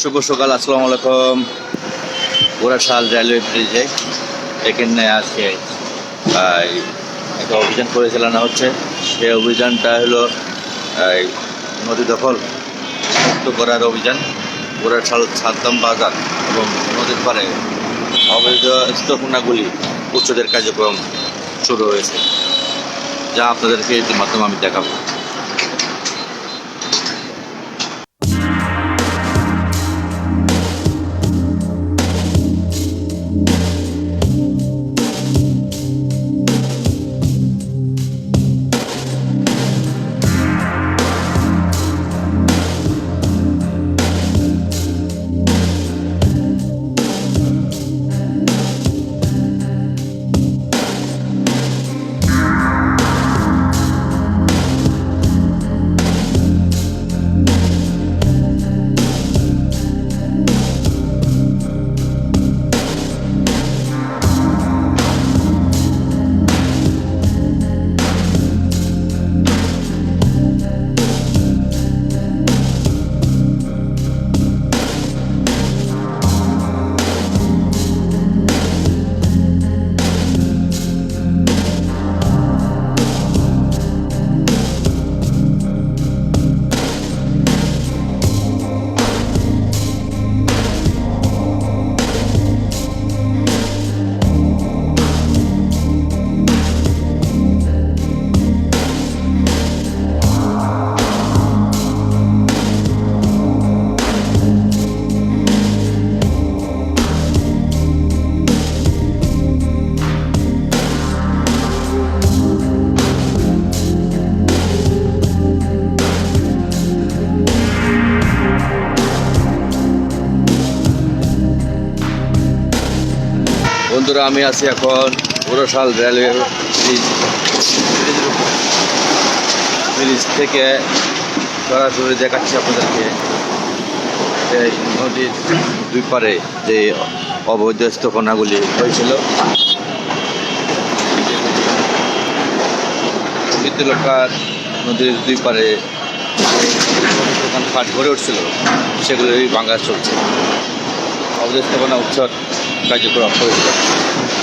শুভ সকাল, আসসালামু আলাইকুম। গোরাশাল রেলওয়ে ব্রিজে এখানে আজকে। একটা অভিযান পরিচালনা হচ্ছে? সেই অভিযানটা হলো নদী দখল, মুক্ত করার অভিযান। গোরাশাল সাদ্দাম বাজার এবং নদীর পাড়ে অবৈধ স্থাপনাগুলি উচ্ছেদের কার্যক্রম শুরু হয়েছে। যা আপনাদেরকে এটির মাধ্যমে আমি দেখাবো। বন্ধুরা, আমি আছি এখন পুরোশাল রেলওয়ে ব্রিজ, ব্রিজের উপর। ব্রিজ থেকে সরাসরি দেখাচ্ছি আপনাদেরকে এই নদীর দুই পারে যে অবৈধ স্থাপনাগুলি হয়েছিল বিদ্যুলকার নদীর দুই পারে ফাট গড়ে উঠছিল, সেগুলোই ভাঙা চলছে অবৈধ স্থাপনা উচ্ছেদ কার্যক্রম করেছিল